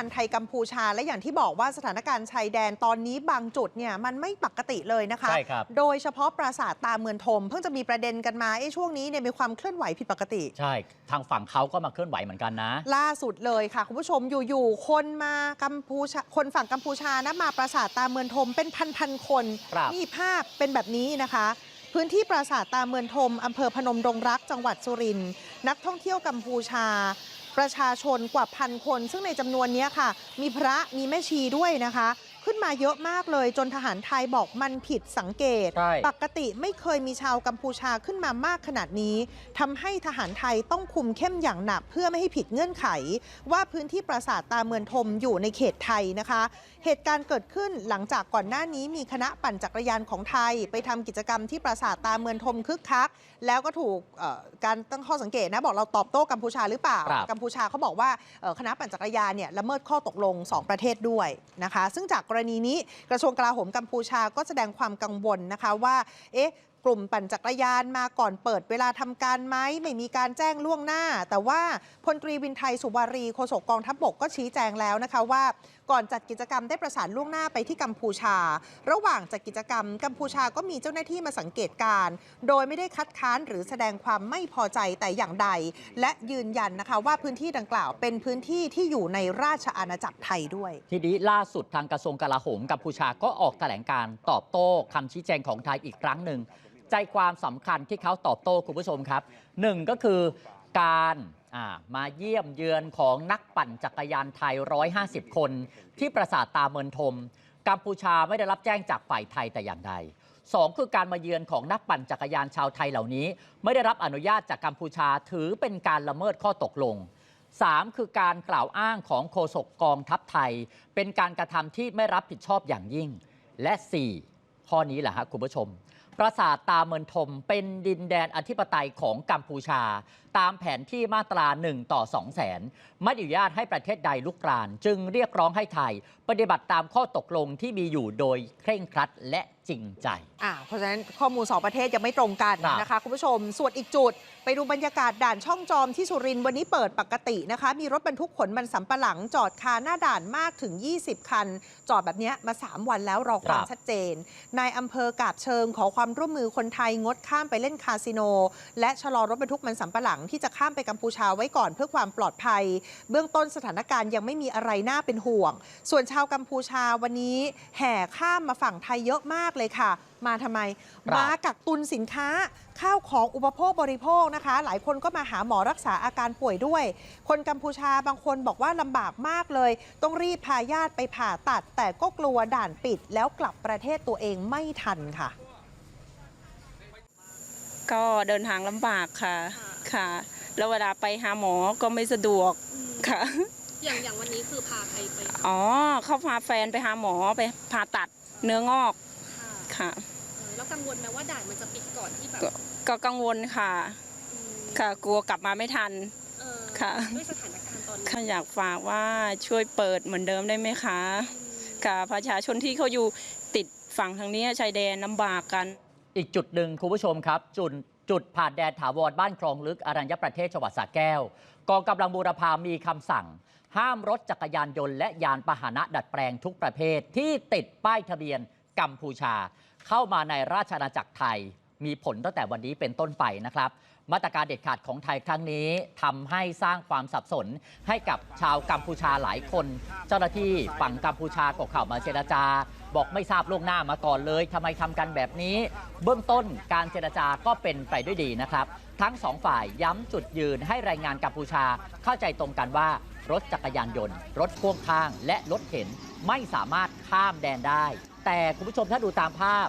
การณ์ไทยกัมพูชา และอย่างที่บอกว่าสถานการณ์ชายแดนตอนนี้บางจุดเนี่ยมันไม่ปกติเลยนะคะ ใช่ครับ โดยเฉพาะปราสาทตาเมืองทม เพิ่งจะมีประเด็นกันมาไอ้ช่วงนี้เนี่ยมีความเคลื่อนไหวผิดปกติ ใช่ ทางฝั่งเขาก็มาเคลื่อนไหวเหมือนกันนะ ล่าสุดเลยค่ะ คุณผู้ชมอยู่ๆคนมากัมพูชาคนฝั่งกัมพูชานะมาปราสาทตาเมืองทมเป็นพันๆคนครับ นี่ภาพเป็นแบบนี้นะคะ พื้นที่ปราสาทตาเมืองทมอำเภอพนมดงรักจังหวัดสุรินทร์นักท่องเที่ยวกัมพูชา ประชาชนกว่าพันคน ซึ่งในจำนวนนี้ค่ะ มีพระมีแม่ชีด้วยนะคะ ขึ้นมาเยอะมากเลยจนทหารไทยบอกมันผิดสังเกต ใช่ ปกติไม่เคยมีชาวกัมพูชาขึ้นมามากขนาดนี้ทำให้ทหารไทยต้องคุมเข้มอย่างหนักเพื่อไม่ให้ผิดเงื่อนไข ว่าพื้นที่ปราสาทตาเมืองทมอยู่ในเขตไทยนะคะ เหตุการณ์เกิดขึ้นหลังจากก่อนหน้านี้มีคณะปั่นจักรยานของไทย ไปทำกิจกรรมที่ปราสาทตาเมืองทมคึกคัก แล้วก็ถูกเอ่อการตั้งข้อสังเกตนะบอกเราตอบโต้กัมพูชาหรือเปล่า ครับ กัมพูชาเขาบอกว่าเอ่อคณะปั่นจักรยานเนี่ยละเมิดข้อตกลง2ประเทศด้วยนะคะ ซึ่งจากกรณีนี้กระทรวงกลาโหมกัมพูชาก็แสดงความกังวลนะคะว่า เอ๊ะกลุ่มปั่นจักรยานมาก่อนเปิดเวลาทำการไหมไม่มีการแจ้งล่วงหน้า แต่ว่าพลตรีวินไทยสุวารีโฆษกกองทัพบกก็ชี้แจงแล้วนะคะว่า ก่อนจัดกิจกรรมได้ประสานล่วงหน้าไปที่กัมพูชา ระหว่างจัดกิจกรรม กัมพูชาก็มีเจ้าหน้าที่มาสังเกตการ โดยไม่ได้คัดค้านหรือแสดงความไม่พอใจแต่อย่างใด และยืนยันนะคะว่าพื้นที่ดังกล่าวเป็นพื้นที่ที่อยู่ในราชอาณาจักรไทยด้วย ทีนี้ล่าสุดทางกระทรวงกลาโหมกัมพูชาก็ออกแถลงการตอบโต้คำชี้แจงของไทยอีกครั้งหนึ่งใจความสำคัญที่เขาตอบโต้คุณผู้ชมครับหนึ่งก็คือ การมาเยี่ยมเยือนของนักปั่นจักรยานไทย 150 คน ที่ปราสาทตาเมินทม กัมพูชาไม่ได้รับแจ้งจากฝ่ายไทยแต่อย่างใดสองคือการมาเยือนของนักปั่นจักรยานชาวไทยเหล่านี้ ไม่ได้รับอนุญาตจากกัมพูชาถือเป็นการละเมิดข้อตกลง 3 คือการกล่าวอ้างของโฆษกกองทัพไทย เป็นการกระทำที่ไม่รับผิดชอบอย่างยิ่ง และ 4 ข้อนี้แหละฮะคุณผู้ชม ปราสาทตาเมินทมเป็นดินแดนอธิปไตยของกัมพูชาตามแผนที่มาตรา 1 ต่อ2แสนไม่อนุญาตให้ประเทศใดลุกราน จึงเรียกร้องให้ไทย ปฏิบัติตามข้อตกลงที่มีอยู่โดยเคร่งครัดและจริงใจอ่าเพราะฉะนั้นข้อมูลสองประเทศยังไม่ตรงกันครับนะคะ คุณผู้ชม ส่วนอีกจุด ไปดูบรรยากาศด่านช่องจอมที่สุรินทร์วันนี้เปิดปกตินะคะ มีรถบรรทุกขนมันสำปะหลังจอดคาหน้าด่านมากถึง 20 คัน จอดแบบเนี้ยมา 3 วันแล้วรอความครับชัดเจนนายอำเภอกาบเชิงขอความร่วมมือคนไทยงดข้ามไปเล่นคาสิโน และชะลอรถบรรทุกมันสำปะหลังที่จะข้ามไปกัมพูชาไว้ก่อนเพื่อความปลอดภัย เบื้องต้นสถานการณ์ยังไม่มีอะไรน่าเป็นห่วง ส่วนชาวกัมพูชาวันนี้แห่ข้ามมาฝั่งไทยเยอะมากเลยค่ะ มาทำไม ครับ มากักตุนสินค้า ข้าวของอุปโภคบริโภคนะคะ หลายคนก็มาหาหมอรักษาอาการป่วยด้วย คนกัมพูชาบางคนบอกว่าลำบากมากเลย ต้องรีบพาญาติไปผ่าตัด แต่ก็กลัวด่านปิด แล้วกลับประเทศตัวเองไม่ทันค่ะ ก็เดินทางลำบากค่ะ ค่ะ แล้วเวลาไปหาหมอก็ไม่สะดวกอืมค่ะ อย่างอย่างวันนี้คือพาใครไปคะอ๋อ เขาพาแฟนไปหาหมอไปผ่าตัดเนื้องอกค่ะค่ะเออแล้วกังวลไหมว่าด่านมันจะปิดก่อนที่แบบก็ก็กังวลค่ะ อืมค่ะ กลัวกลับมาไม่ทัน เออค่ะ ด้วยสถานการณ์ตอนนี้ข้าอยากฝากว่าช่วยเปิดเหมือนเดิมได้ไหมคะ อืม ค่ะประชาชนที่เขาอยู่ติดฝั่งทางนี้ชายแดนลำบากกัน อีกจุดหนึ่งคุณผู้ชมครับ จุด จุดผ่านแดนถาวรบ้านคลองลึกอรัญญประเทศจังหวัดสระแก้วกองกำลังบูรพามีคำสั่ง ห้ามรถจักรยานยนต์และยานพาหนะดัดแปลงทุกประเภทที่ติดป้ายทะเบียนกัมพูชา เข้ามาในราชอาณาจักรไทย มีผลตั้งแต่วันนี้เป็นต้นไปนะครับ มาตรการเด็ดขาดของไทยครั้งนี้ทำให้สร้างความสับสนให้กับชาวกัมพูชาหลายคน เจ้าหน้าที่ฝั่งกัมพูชาก็เข้ามาเจรจา บอกไม่ทราบล่วงหน้ามาก่อนเลยทำไมทำกันแบบนี้ เบื้องต้นการเจรจาก็เป็นไปด้วยดีนะครับ ทั้งสองฝ่ายย้ำจุดยืนให้แรงงานกัมพูชาเข้าใจตรงกันว่ารถจักรยานยนต์ รถพ่วงข้าง และรถเข็นไม่สามารถข้ามแดนได้ แต่คุณผู้ชมถ้าดูตามภาพ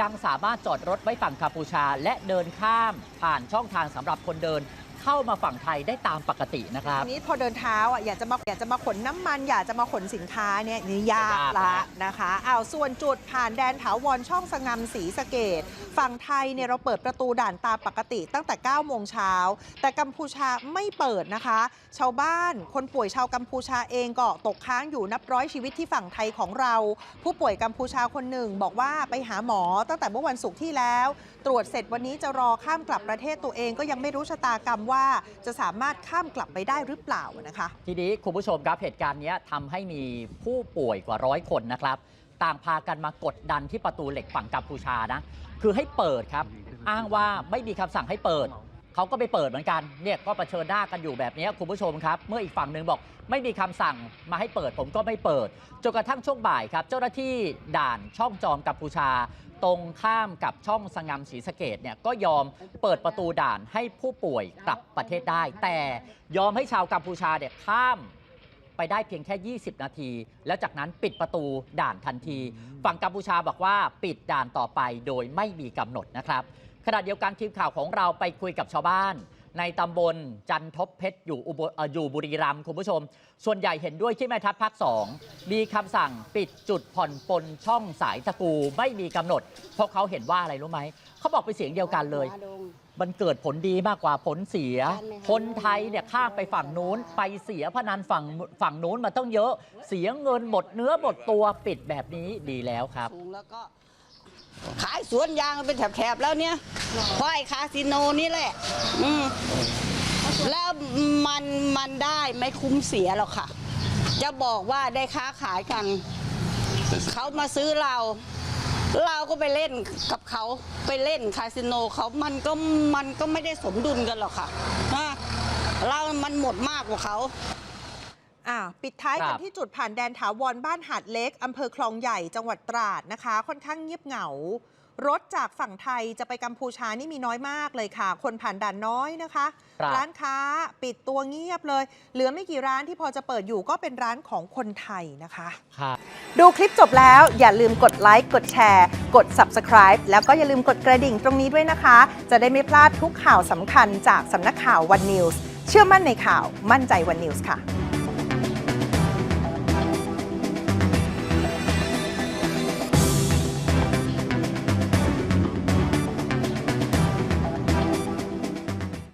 ยังสามารถจอดรถไว้ฝั่งกัมพูชา และเดินข้ามผ่านช่องทางสำหรับคนเดิน เข้ามาฝั่งไทยได้ตามปกตินะครับ ทีนี้พอเดินเท้าอะอยากจะมาอยากจะมาขนน้ำมัน อยากจะมาขนสินค้าเนี่ยนี่ยากยากละนะนะคะอ้าวส่วนจุดผ่านแดนถาวรช่องสงำสีสะเกดฝั่งไทยเนี่ยเราเปิดประตูด่านตามปกติตั้งแต่9โมงเช้าแต่กัมพูชาไม่เปิดนะคะ ชาวบ้านคนป่วยชาวกัมพูชาเองก็ตกค้างอยู่นับร้อยชีวิตที่ฝั่งไทยของเรา ผู้ป่วยกัมพูชาคนหนึ่ง บอกว่าไปหาหมอตั้งแต่เมื่อวันศุกร์ที่แล้ว ตรวจเสร็จวันนี้จะรอข้ามกลับประเทศตัวเองก็ยังไม่รู้ชะตากรรมว่าจะสามารถข้ามกลับไปได้หรือเปล่านะคะ ทีนี้คุณผู้ชมครับเหตุการณ์นี้ทำให้มีผู้ป่วยกว่าร้อยคนนะครับ ต่างพากันมากดดันที่ประตูเหล็กฝั่งกัมพูชานะ คือให้เปิดครับ อ้างว่าไม่มีคำสั่งให้เปิด เขาก็ไปเปิดเหมือนกันเนี่ยก็เชิญหน้ากันอยู่แบบนี้คุณผู้ชมครับ เมื่ออีกฝั่งหนึ่งบอก ไม่มีคำสั่งมาให้เปิดผมก็ไม่เปิดจนกระทั่งช่วงบ่ายครับ เจ้าหน้าที่ด่านช่องจอมกัมพูชา ตรงข้ามกับช่องสงามศรีสะเกดเนี่ยก็ยอมเปิดประตูด่านให้ผู้ป่วยกลับประเทศได้ แต่ยอมให้ชาวกัมพูชาเนี่ยข้ามไปได้เพียงแค่ 20 นาที แล้วจากนั้นปิดประตูด่านทันที ฝั่งกัมพูชาบอกว่าปิดด่านต่อไปโดยไม่มีกำหนดนะครับ ขณะเดียวกันทีมข่าวของเราไปคุยกับชาวบ้าน ในตำบลจันทบเพชรอยู่อุบลเอ่ออยู่บุรีรัมย์คุณผู้ชม ส่วนใหญ่เห็นด้วยที่แม่ทัพภาค2มีคำสั่งปิดจุดผ่อนปลนช่องสายตะกูไม่มีกำหนด เพราะเขาเห็นว่าอะไรรู้ไหมเขาบอกเป็นเสียงเดียวกันเลย มันเกิดผลดีมากกว่าผลเสีย คนไทยเนี่ยข้ามไปฝั่งนู้น ไปเสียพนันฝั่งฝั่งนู้นมาต้องเยอะ เสียเงินหมดเนื้อหมดตัวปิดแบบนี้ดีแล้วครับสูงแล้วก็ ขายสวนยางเป็นแถบๆแล้วเนี่ยเพราะไอ้คาสิโนนี่แหละ อืมแล้วมันมันได้ไม่คุ้มเสียหรอกค่ะ จะบอกว่าได้ค้าขายกัน เขามาซื้อเรา เราก็ไปเล่นกับเขาไปเล่นคาสิโนเขามันก็มันก็ไม่ได้สมดุลกันหรอกค่ะเรามันหมดมากกว่าเขา อ่าปิดท้ายครักันบที่จุดผ่านแดนถาวรบ้านหาดเล็กอำเภอคลองใหญ่จังหวัดตราดนะคะ ค่อนข้างเงียบเหงา รถจากฝั่งไทยจะไปกัมพูชานี่มีน้อยมากเลยค่ะ คนผ่านด่านน้อยนะคะครับร้านค้าปิดตัวเงียบเลย เหลือไม่กี่ร้านที่พอจะเปิดอยู่ก็เป็นร้านของคนไทยนะคะครับดูคลิปจบแล้วอย่าลืมกดไลค์ กดแชร์ กด Subscribe แล้วก็อย่าลืมกดกระดิ่งตรงนี้ด้วยนะคะ จะได้ไม่พลาดทุกข่าวสำคัญจากสำนักข่าววันนิวส์เชื่อมั่นในข่าวมั่นใจวันนิวส์ค่ะ